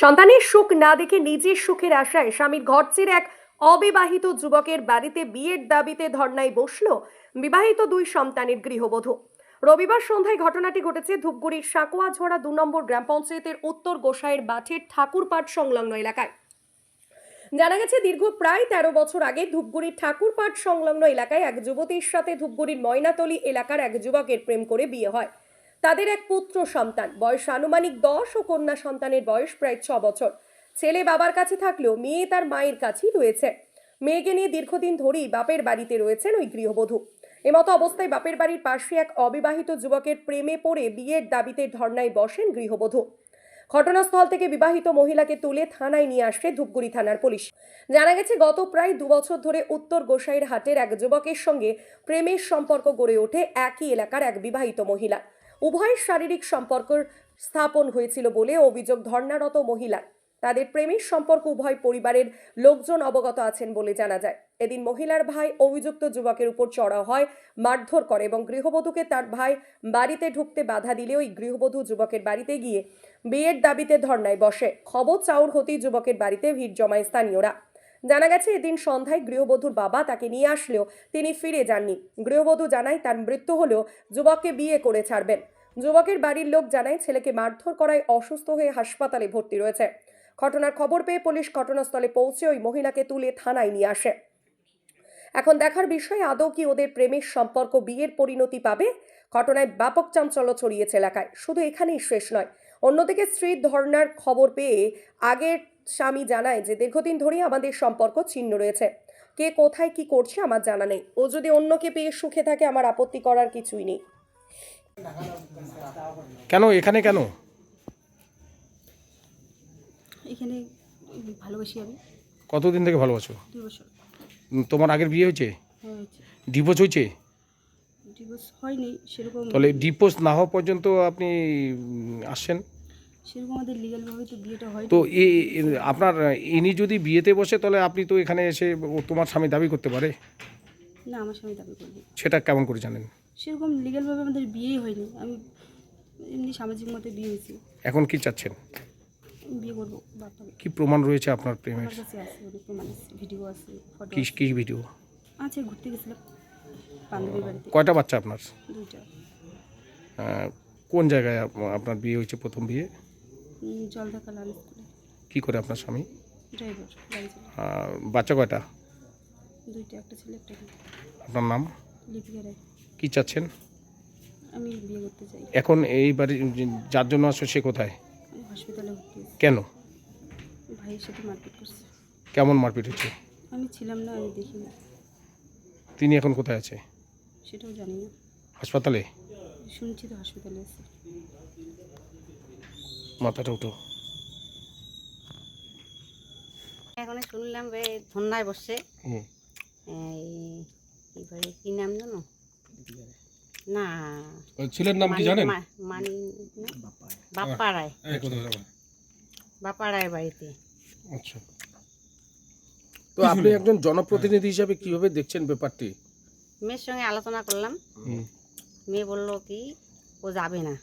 সন্তানের সুখ না দেখে নিজের সুখের আশায় স্বামীর ঘর ছেড়ে এক অবিবাহিত যুবকের বাড়িতে বিয়ের দাবিতে ধর্নায় বসল বিবাহিত দুই সন্তানের গৃহবধূ। রবিবার সন্ধ্যায় ঘটনাটি ঘটেছে ধূপগুড়ির সাঁকোয়াঝোড়া দু নম্বর গ্রাম পঞ্চায়েতের উত্তর গোসাইয়ের বাঠের ঠাকুরপাট সংলগ্ন এলাকায়। জানা গেছে, দীর্ঘ প্রায় তেরো বছর আগে ধূপগুড়ির ঠাকুরপাট সংলগ্ন এলাকায় এক যুবতীর সাথে ধূপগুড়ির ময়নাতলি এলাকার এক যুবকের প্রেম করে বিয়ে হয়। তাদের এক পুত্র সন্তান। বয়স আনুমানিক দশ ও কন্যা সন্তানের বয়স প্রায় ছ বছর। ছেলে বাবার কাছে থাকলেও মেয়ে তার মায়ের কাছেই রয়েছে। মেয়েকে নিয়ে দীর্ঘদিন ধরেই বাপের বাড়িতে রয়েছেন ওই গৃহবধূ। এমতো অবস্থায় বাপের বাড়ির পাশে এক অবিবাহিত যুবকের প্রেমে পড়ে বিয়ের দাবিতে ধর্নায় বসেন গৃহবধূ। ঘটনাস্থল থেকে বিবাহিত মহিলাকে তুলে থানায় নিয়ে আসে ধূপগুড়ি থানার পুলিশ। জানা গেছে, গত প্রায় দু বছর ধরে উত্তর গোসাইয়ের হাটের এক যুবকের সঙ্গে প্রেমের সম্পর্ক গড়ে ওঠে একই এলাকার এক বিবাহিত মহিলা। উভয়ের শারীরিক সম্পর্ক স্থাপন হয়েছিল বলে অভিযোগ ধর্নারত মহিলার। তাদের প্রেমের সম্পর্ক উভয় পরিবারের লোকজন অবগত আছেন বলে জানা যায়। এদিন মহিলার ভাই অভিযুক্ত যুবকের উপর চড়া হয়, মারধর করে এবং গৃহবধূকে তার ভাই বাড়িতে ঢুকতে বাধা দিলে ওই গৃহবধূ যুবকের বাড়িতে গিয়ে বিয়ের দাবিতে ধর্নায় বসে। খবর চাউর হতেই যুবকের বাড়িতে ভিড় জমায় স্থানীয়রা। জানা গেছে, এদিন সন্ধ্যায় গৃহবধূর বাবা তাকে নিয়ে আসলেও তিনি ফিরে যাননি। গৃহবধূ জানায়, তার মৃত্যু হলেও যুবককে বিয়ে করে ছাড়বেন। যুবকের বাড়ির লোক জানায়, ছেলেকে মারধর করায় অসুস্থ হয়ে হাসপাতালে ভর্তি রয়েছে। ঘটনার খবর পেয়ে পুলিশ ঘটনাস্থলে পৌঁছে ওই মহিলাকে তুলে থানায় নিয়ে আসে। এখন দেখার বিষয়, আদৌ কি ওদের প্রেমের সম্পর্ক বিয়ের পরিণতি পাবে? ঘটনায় ব্যাপক চাঞ্চল্য ছড়িয়েছে এলাকায়। শুধু এখানেই শেষ নয়, অন্যদিকে স্ত্রীর ধর্নার খবর পেয়ে আগের স্বামী জানায় যে দীর্ঘদিন ধরেই আমাদের সম্পর্ক ছিন্ন রয়েছে। কে কোথায় কি করছে আমার জানা নেই। ও যদি অন্যকে পেয়ে সুখে থাকে আমার আপত্তি করার কিছুই নেই। কেন? এখানে কেন? এখানে ভালোবাসি আমি। কতদিন থেকে ভালোবাসো? দুই বছর। তোমার আগের বিয়ে হয়েছে? হয়েছে। ডিভোর্স হয়েছে? ডিভোর্স হয়নি সেরকম তাহলে ডিভোর্স না হওয়া পর্যন্ত আপনি আসছেন? সেরকম আমাদের লিগালভাবে তো বিয়েটা হয় তো এই এ- আপনার ইনি যদি বিয়েতে বসে তাহলে আপনি তো এখানে এসে ও তোমার স্বামী দাবি করতে পারে। না আমার স্বামী দাবি করবে সেটা কেমন করে জানেন? সেরকম লিগালভাবে আমাদের বিয়েই হয়নি। আমি এমনি সামাজিক মতে বিয়ে হয়েছি। এখন কি চাচ্ছেন? বিয়ে করব বাপকে কি প্রমাণ রয়েছে আপনার প্রেমের? আমার কাছে আছে অনেক প্রমাণ আছে ভিডিও আছে ফটো কি কি ভিডিও আছে ঘুরতে গেছিলাম বান্ধবীর বাড়িতে। কয়টা বাচ্চা আপনার? দুইটা। আহ, কোন জায়গায় আপ- আপনার বিয়ে হয়েছে প্রথম বিয়ে? জলঢাকা লাল স্কুলে। কি করে আপনার স্বামী? ড্রাইভার গাড়ি চালায় আহ, বাচ্চা কয়টা? দুইটা একটা ছেলে একটা মেয়ে। আপনার নাম? লিপিকা রায়। কি চাচ্ছেন? আমি বিয়ে করতে চাই। এখন এই বাড়ি যার জন্য আসো সে কোথায়? আমি হসপিটালে ভর্তি কেন? ভাইয়ের সাথে মারপিট করছে। কেমন মারপিট হচ্ছে আমি ছিলাম না আমি দেখিনি। তিনি এখন কোথায় আছে? সেটাও জানি না। হাসপাতালে? শুনছি তো হসপিটালে আছে। মাথাটা উঠো। এখন শুনলাম বে ধন্যায় বসছে। কি নাম জানো? না। ছেলের নাম কি জানেন? মানি বাপ্পা রায় বাপ্পা রায়ের বাড়িতে। আচ্ছা। তো আপনি একজন জনপ্রতিনিধি হিসাবে কীভাবে দেখছেন ব্যাপারটি? মেয়ের সঙ্গে আলোচনা করলাম। মেয়ে বলল কি ও যাবে না।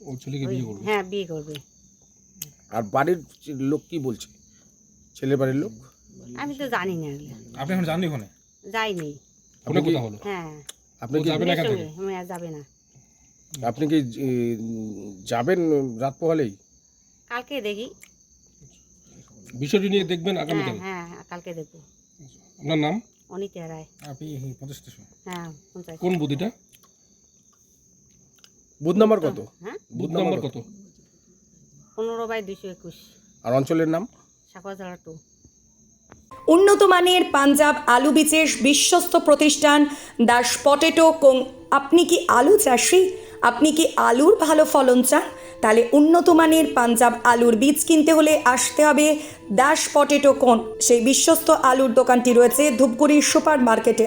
ও ছেলেকে ওই- হ্যাঁ বিয়ে করবে। আর বাড়ির লোক কি বলছে? ছেলের বাড়ির লোক? আমি তো জানি না আপনি এখন জাননি ওখানে? যাইনি। আপনি কি হ্যাঁ। আপনি কি সঙ্গে মেয়ে যাবে না। আপনি কি যাবেন রাত পোহালেই কালকে দেখি। বিষয়টি নিয়ে দেখবেন হ্যাঁ হ্যাঁ কালকে দেখব। আপনার নাম? অনিতা রায়। আপনি পঞ্চাশ হ্যাঁ পঞ্চায়েত কোন বুদ্ধিটা? বুথ নাম্বার কত? হ্যাঁ বুথ নাম্বার কত? পনেরো বাই দুশো একুশ। আর অঞ্চলের নাম? টু। উন্নত মানের পাঞ্জাব আলু বীজের বিশ্বস্ত প্রতিষ্ঠান দাস পটেটো কোং আপনি কি আলু চাষি? আপনি কি আলুর ভালো ফলন চান? তাহলে উন্নত মানের পাঞ্জাব আলুর বীজ কিনতে হলে আসতে হবে দাস পটেটো কোন সেই বিশ্বস্ত আলুর দোকানটি রয়েছে ধূপগুড়ির সুপার মার্কেটে